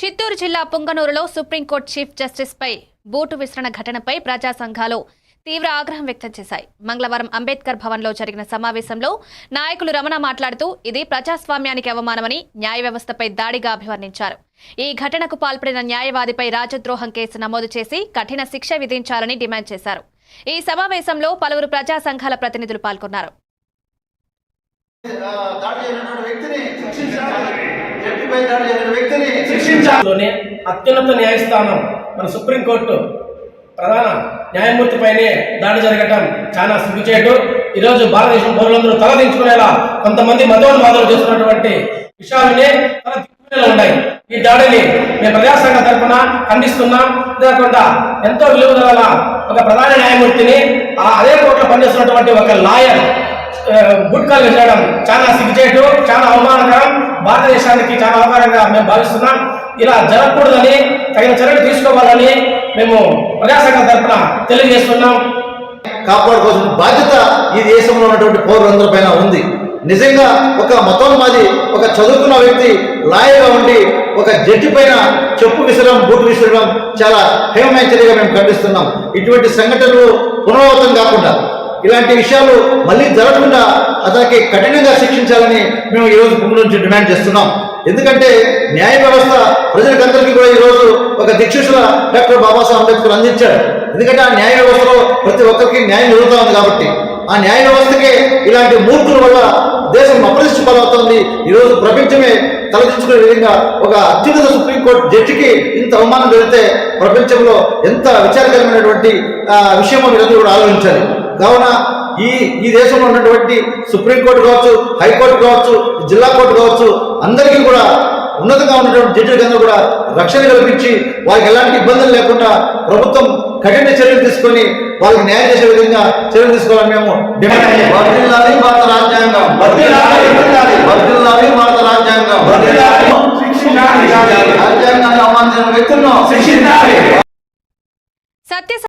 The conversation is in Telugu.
చిత్తూరు జిల్లా పుంగనూరులో సుప్రీంకోర్టు చీఫ్ జస్టిస్ పై బూటు విసరణ ఘటనపై ప్రజా సంఘాలు తీవ్ర ఆగ్రహం వ్యక్తం చేశాయి. మంగళవారం అంబేద్కర్ భవన్లో జరిగిన సమావేశంలో నాయకులు రమణ మాట్లాడుతూ ఇది ప్రజాస్వామ్యానికి అవమానమని న్యాయ వ్యవస్థపై దాడిగా అభివర్ణించారు. ఈ ఘటనకు పాల్పడిన న్యాయవాదిపై రాజద్రోహం కేసు నమోదు చేసి కఠిన శిక్ష విధించాలని డిమాండ్ చేశారు. ఈ సమావేశంలో పలువురు ప్రజా సంఘాల ప్రతినిధులు పాల్గొన్నారు. ఆ, అత్యున్నత న్యాయస్థానం మన సుప్రీంకోర్టు ప్రధాన న్యాయమూర్తిపైనే దాడి జరగటం చాలా సిగ్గుచేటు. ఈరోజు భారతదేశం పౌరులందరూ తలదించుకునేలా కొంతమంది మతోన్మాదాలు చేస్తున్నటువంటి విషయాలనే తల దిక్కుకునేలా ఉన్నాయి. ఈ దాడిని మేము ప్రజాసంఘ తరఫున ఖండిస్తున్నాం. అంతేకాకుండా ఎంతో విలువ గల ఒక ప్రధాన న్యాయమూర్తిని ఆ అదే కోర్టులో పనిచేస్తున్నటువంటి ఒక లాయర్ గుట్కాలు చేయడం చాలా సిగ్గుచేటు చాలా అవమానకరం. భారతదేశానికి చాలా అవకాశంగా మేము భావిస్తున్నాం. ఇలా జరగకూడదని తగిన చర్యలు తీసుకోవాలని మేము ప్రజాసంఘం తరఫున తెలియజేస్తున్నాం. కాపాడుకోవాల్సిన బాధ్యత ఈ దేశంలో ఉన్నటువంటి పౌరులందరిపైన ఉంది. నిజంగా ఒక మతోన్మాది ఒక చదువుకున్న వ్యక్తి లాయర్గా ఉండి ఒక జడ్జి పైన చెప్పు విసరడం బూటు విసరడం చాలా హేమమైన చర్యగా మేము ఖండిస్తున్నాం. ఇటువంటి సంఘటనలు పునరావృతం కాకుండా ఇలాంటి విషయాలు మళ్ళీ జరగకుండా అతనికి కఠినంగా శిక్షించాలని మేము ఈరోజు భూమి నుంచి డిమాండ్ చేస్తున్నాం. ఎందుకంటే న్యాయ వ్యవస్థ ప్రజలకందరికీ కూడా ఈరోజు ఒక దిక్షుషుల డాక్టర్ బాబాసాహెబ్ అంబేద్కర్ అందించాడు. ఎందుకంటే ఆ న్యాయ వ్యవస్థలో ప్రతి ఒక్కరికి న్యాయం జరుగుతూ ఉంది కాబట్టి. ఆ న్యాయ వ్యవస్థకే ఇలాంటి మూర్ఖుల వల్ల దేశం అప్రదిష్ట పాలవుతోంది. ఈరోజు ప్రపంచమే తలదించుకునే విధంగా ఒక అత్యున్నత సుప్రీంకోర్టు జడ్జికి ఇంత అవమానం జరిగితే ప్రపంచంలో ఎంత విచారకరమైనటువంటి విషయమో మీరందరూ కూడా ఆలోచించాలి. కావున ఈ ఈ దేశంలో ఉన్నటువంటి సుప్రీంకోర్టు కావచ్చు హైకోర్టు కావచ్చు జిల్లా కోర్టు కావచ్చు అందరికీ కూడా ఉన్నతంగా ఉన్నటువంటి జడ్జిలకు కూడా రక్షణ కల్పించి వారికి ఎలాంటి ఇబ్బందులు లేకుండా ప్రభుత్వం కఠిన చర్యలు తీసుకొని వాళ్ళకి న్యాయం చేసే విధంగా చర్యలు తీసుకోవాలని మేము డిమాండ్ భారత రాజ్యాంగం.